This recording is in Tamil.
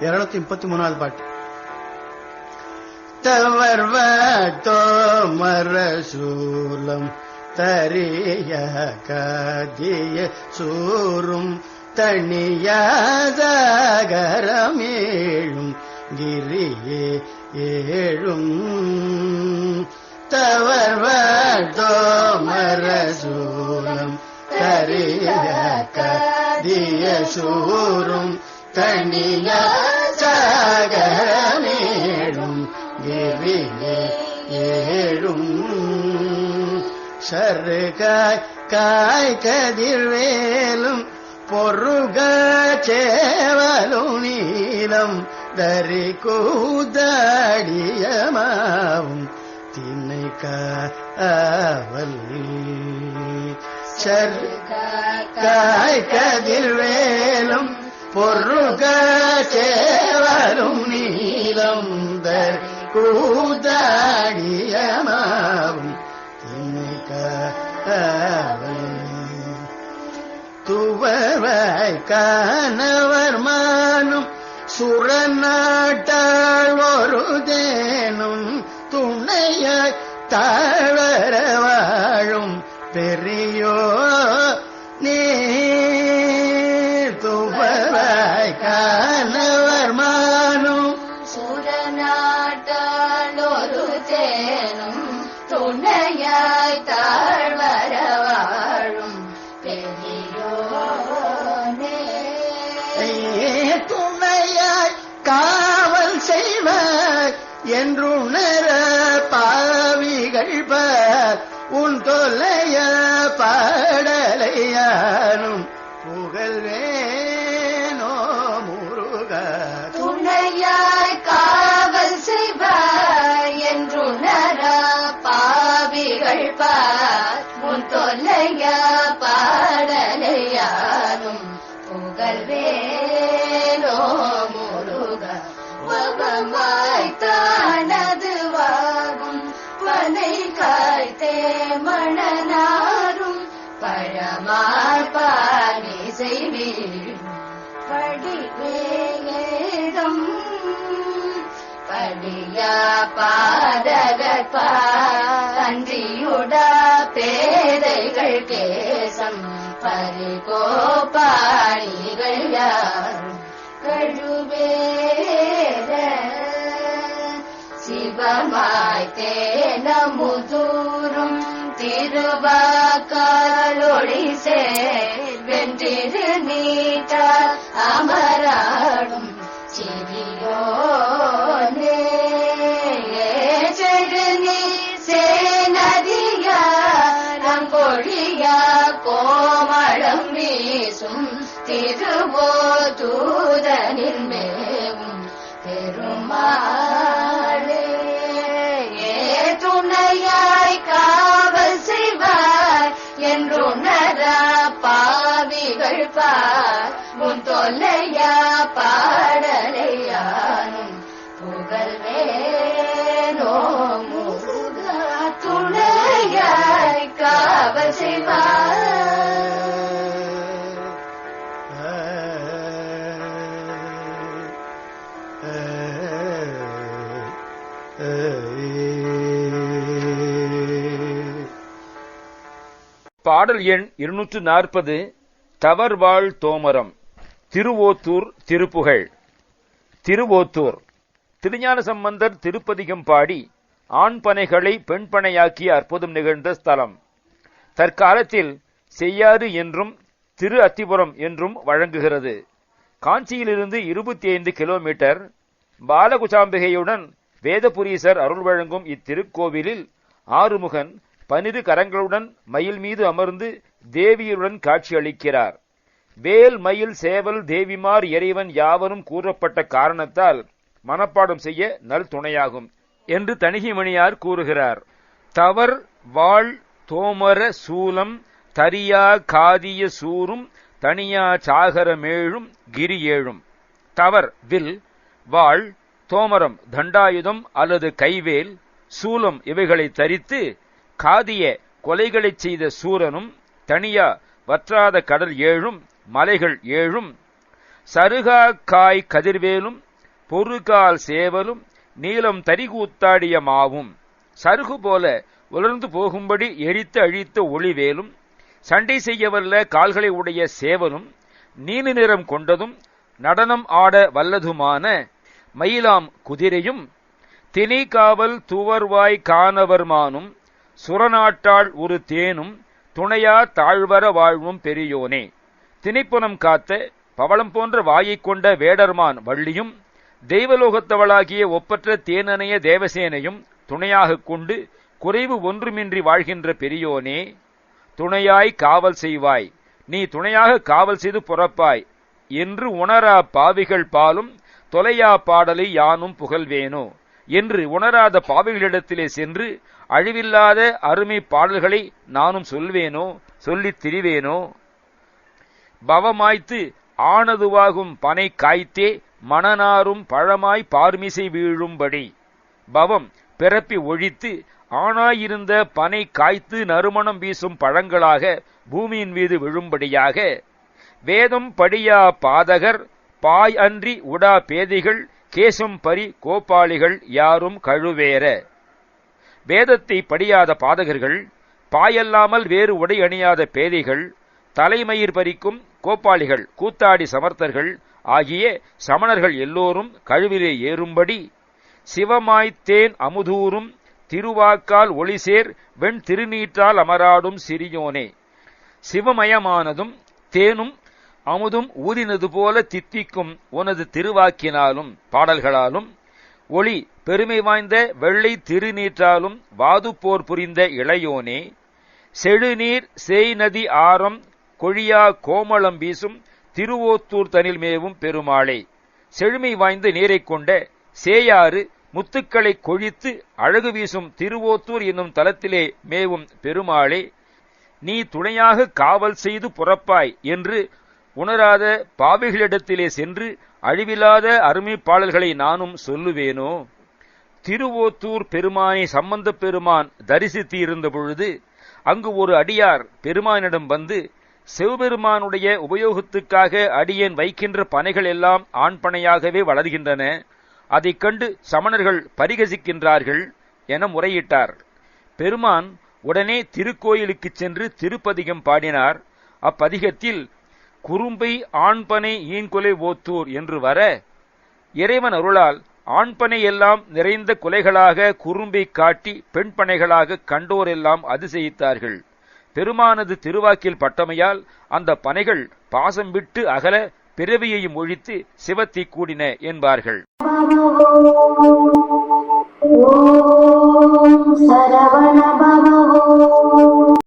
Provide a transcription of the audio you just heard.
இருநூத்தி முப்பத்தி மூணாவது பாட்டு. தவர்வத்தோமரசூலம் தரிய கதிய சூரும் தனியாதகரமேழும் கிரியே ஏழும் தவர்வத்தோமர சூலம் தரிய கதிய சூரும் தனிய சாகரமேழும் கிரியே ஏழும் சருகாய் காய் கதிர்வேலும் பொருக சேவலும் நீலம் தரி கூதடியமாவும் திண்ணை காவல். சருகாய் கதிர்வேலும் பொருக சேவலும் நீலம் தரி கூதடியமாவும் காணவர் மானும் சுரநாட்டாள் ஒரு தேனும் துணையாய் தாழற வாழும் பெரியோ தொல்லைய பாடலையானும் புகழ்வே பாலி செய்வீர் படிவேதம் படியா பாதகர் பன்றியுடா பேதைகள் கேசம் பரிகோபாணிகள் யார்? கழுவேர சிவமாய் தேனமுதூரும் திருவாக்காலொழி வென்றிரு நீட்ட அமராடும் சிறியோனே. செருநீ சேனதியா நங்கொழியா கோமளம் வீசும் திருவோ தூதனின் மேவும். பெருமா என்றுணரா பாவிகள் பார். முன் தொல்லையா பாடலையானும் புகழ்வேனோ முருகா துணையாய் காவல் செய்வார். பாடல் எண் இருநூற்று நாற்பது தவர்வாழ் தோமரம் திருவோத்தூர் திருப்புகழ். திருவோத்தூர். திருஞான சம்பந்தர் திருப்பதிகம் பாடி ஆண் பனைகளை பெண் பனையாக்கிய அற்புதம் நிகழ்ந்த ஸ்தலம். தற்காலத்தில் செய்யாறு என்றும் திரு அத்திபுரம் என்றும் வழங்குகிறது. காஞ்சியிலிருந்து இருபத்தி ஐந்து கிலோமீட்டர் பாலகுசாம்பிகையுடன் வேதபுரீசர் அருள் வழங்கும் இத்திருக்கோவிலில் ஆறுமுகன் பனிரு கரங்களுடன் மயில் மீது அமர்ந்து தேவியருடன் காட்சியளிக்கிறார். வேல் மயில் சேவல் தேவிமார் இறைவன் யாவரும் கூறப்பட்ட காரணத்தால் மனப்பாடம் செய்ய நல் துணையாகும் என்று தணிகைமணியார் கூறுகிறார். தவர் வாழ் தோமர சூலம் தரியா காதிய சூரும் தனியா சாகரமேழும் கிரி ஏழும். தவர் வில் வாழ் தோமரம் தண்டாயுதம் அல்லது கைவேல் சூலம் இவைகளை தரித்து காதிய கொலைகளைச் செய்த சூரனும் தனியா வற்றாத கடல் ஏழும் மலைகள் ஏழும் சருகா காய் கதிர்வேலும் பொறுகால் சேவலும் நீளம் தரிகூத்தாடிய மாவும். சருகு போல உலர்ந்து போகும்படி எரித்து அழித்த ஒளிவேலும் சண்டை செய்யவல்ல கால்களை உடைய சேவலும் நீல நிறம் கொண்டதும் நடனம் ஆட வல்லதுமான மயிலாம் குதிரையும் திணைக்காவல் துவர்வாய் காணவர்மானும் சுரநாட்டாள் ஒரு தேனும் துணையா தாழ்வர வாழ்வும் பெரியோனே. திணைப்புனம் காத்த பவளம் போன்ற வாயைக் கொண்ட வேடர்மான் வள்ளியும் தெய்வலோகத்தவளாகிய ஒப்பற்ற தேனனைய தேவசேனையும் துணையாகக் கொண்டு குறைவு ஒன்றுமின்றி வாழ்கின்ற பெரியோனே துணையாய் காவல் செய்வாய். நீ துணையாக காவல் செய்து புறப்பாய். என்று உணரா பாவிகள் பாலும் தொலையா பாடலை யானும் புகழ்வேனோ? என்று உணராத பாவைகளிடத்திலே சென்று அழிவில்லாத அருமை பாடல்களை நானும் சொல்வேனோ சொல்லித் திரிவேனோ? பவமாய்த்து ஆனதுவாகும் பனை காய்த்தே மணனாரும் பழமாய் பார்மிசை வீழும்படி. பவம் பிறப்பி ஒழித்து ஆனாயிருந்த பனை காய்த்து நறுமணம் வீசும் பழங்களாக பூமியின் மீது விழும்படியாக. வேதம் படியா பாதகர் பாய் அன்றி உடா பேதிகள் கேசும் பரி கோபாளிகள் யாரும் கழுவேற. வேதத்தை படியாத பாதகர்கள் பாயல்லாமல் வேறு உடை அணியாத பேதைகள் தலைமயிர் பறிக்கும் கோப்பாளிகள் கூத்தாடி சமர்த்தர்கள் ஆகிய சமணர்கள் எல்லோரும் கழுவிலே ஏறும்படி சிவமாய்த்தேன் அமுதூரும் திருவாக்கால் ஒளிசேர் வெண் திருநீற்றால் அமராடும் சிறியோனே. சிவமயமானதும் தேனும் அமுதும் ஊதினது போல தித்திக்கும் உனது திருவாக்கினாலும் பாடல்களாலும் ஒளி பெருமை வாய்ந்த வெள்ளை திருநீற்றாலும் வாதுப்போர் புரிந்த இளையோனே செழுநீர் செய் நதி ஆரம் கொழியா கோமளம் வீசும் திருவோத்தூர் தனில் மேவும் பெருமாளே. செழுமை வாய்ந்த நீரைக் கொண்ட சேயாறு முத்துக்களை கொழித்து அழகு வீசும் திருவோத்தூர் என்னும் தலத்திலே மேவும் பெருமாளே நீ துணையாக காவல் செய்து புறப்பாய் என்று உணராத பாவிகளிடத்திலே சென்று அழிவில்லாத அருமைப் பாடல்களை நானும் சொல்லுவேனோ? திருவோத்தூர் பெருமானை சம்பந்த பெருமான் தரிசித்து இருந்த பொழுது அங்கு ஒரு அடியார் பெருமானிடம் வந்து சிவபெருமானுடைய உபயோகத்துக்காக அடியேன் வைக்கின்ற பனைகள் எல்லாம் ஆண் பனையாகவே வளர்கின்றன. அதைக் கண்டு சமணர்கள் பரிகசிக்கின்றார்கள் என முறையிட்டார். பெருமான் உடனே திருக்கோயிலுக்குச் சென்று திருப்பதிகம் பாடினார். அப்பதிகத்தில் குறும்பை ஆண்பனை ஈன்கொலை ஓத்தூர் என்று வர இறைவன் அருளால் ஆண்பனை எல்லாம் நிறைந்த கொலைகளாக குறும்பை காட்டி பெண்பனைகளாக கண்டோரெல்லாம் அதிசயித்தார்கள். பெருமானது திருவாக்கில் பட்டமையால் அந்த பனைகள் பாசம் விட்டு அகல பிறவியையும் ஒழித்து சிவத்தி கூடின என்பார்கள். சரவண